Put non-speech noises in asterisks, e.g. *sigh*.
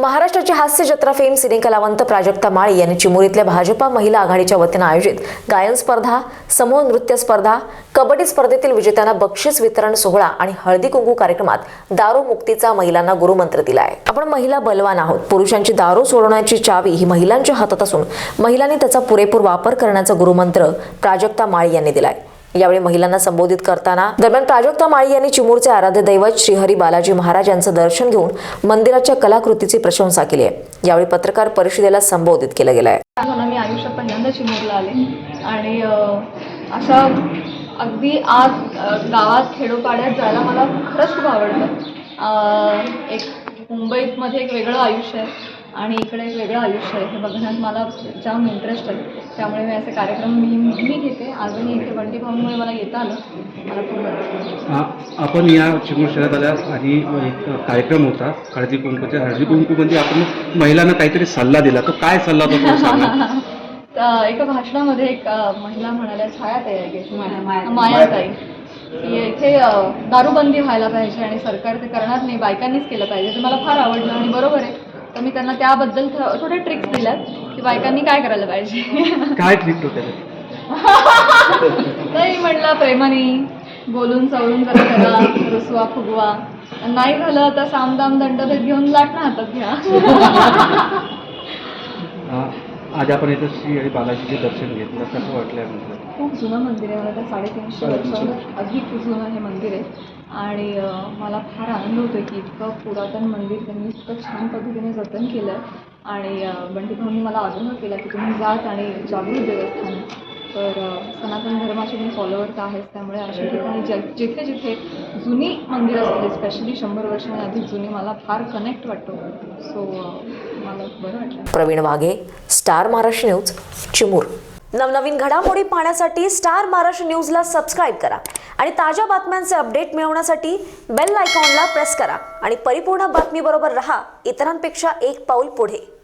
महाराष्ट्राची हास्य जत्रा फेम सिने कलावंत प्राजक्ता माळी यांनी चिमुरीतल्या भाजपा महिला आघाडीच्या वतीनं आयोजित गायन स्पर्धा समूह नृत्य स्पर्धा कबड्डी स्पर्धेतील विजेत्यांना बक्षीस वितरण सोहळा आणि हळदी कुंकू कार्यक्रमात दारू मुक्तीचा महिलांना गुरुमंत्र दिला आहे आपण महिला बलवान आहोत. पुरुषांची दारू सोडवण्याची चावी ही महिलांच्या हातात असून महिलांनी त्याचा पुरेपूर वापर करण्याचा गुरुमंत्र प्राजक्ता माळी यांनी दिलाय. यावेळी महिलांना संबोधित करताना दरम्यान प्राजक्ता माळी यांनी चिमूरचे आराध्य दैवत श्रीहरी बालाजी महाराज यांचं दर्शन घेऊन मंदिराच्या कलाकृतीची प्रशंसा केली आहे. यावेळी पत्रकार परिषदेला संबोधित केलं गेलं आहे म्हणून मी आयुष्यात पहिल्यांदा चिमूरला आले. आणि असं अशा अगदी आत गावात खेडोपाड्यात जायला मला खरंच खूप आवडतं. एक मुंबईमध्ये एक वेगळं आयुष्य आहे आणि इकडे एक वेगळं आयुष्य आहे. हे बघण्यात मला जाम इंटरेस्ट आहे. त्यामुळे मी असे कार्यक्रम मी नेहमी घेते. मला येता आलं. मला खूप बरं वाटलं. आ- आपण या चिमूर शहरात आल्या आणि एक कार्यक्रम होता हळदी कुंकूच्या हळदी कुंकूमध्ये आपण महिलांना काहीतरी सल्ला दिला. तो काय सल्ला होता तो सांगा *laughs* तर एका भाषणामध्ये एक अ, महिला म्हणाल्या छायाताई आहे guess. मायाताई की इथे अ, दारूबंदी व्हायला पाहिजे आणि सरकार ते करणार नाही बायकांनीच केलं पाहिजे. ते मला फार आवडलं आणि बरोबर आहे. तर मी त्यांना त्याबद्दल थ- थोड्या ट्रिक्स दिल्यात की बायकांनी काय करायला पाहिजे? काय ट्रिक होते *laughs* नाही म्हणलं प्रेमाने बोलून चवळून जरा करा रुसवा फुगवा. नाही झालं तर सामदाम दंडभेद घेऊन लाटणं हातात घ्या. *laughs* आज आपण इथं श्री आणि बालाजीचे दर्शन घेतलं. कसं वाटलं म्हणजे खूप जुनं मंदिर आहे मला तर साडेतीनशे. वर्षावर अधिक जुनं हे मंदिर आहे. आणि मला फार आनंद होतो की इतकं पुरातन मंदिर त्यांनी इतकं छान पद्धतीने जतन केलं. आणि अं, बंटी भाऊंनी मला आग्रह केला की तुम्ही जाच आणि जागृत देवस्थान. तर सनातन धर्माचे मी फॉलोअर तर आहेच. त्यामुळे अशा ठिकाणी ज जिथे जिथे जुनी मंदिरं असतील स्पेशली शंभर वर्षांनी अधिक जुनी मला फार कनेक्ट वाटतो. सो मला बरं वाटलं. Praveen Waghe star Maharashtra news Chimur. नवनवीन घडामोडी पाहण्यासाठी स्टार महाराष्ट्र न्यूजला सबस्क्राईब करा. आणि ताज्या बातम्यांचे अपडेट मिळवण्यासाठी बेल आयकॉनला प्रेस करा. आणि परिपूर्ण बातमीबरोबर रहा. इतरांपेक्षा एक पाऊल पुढे.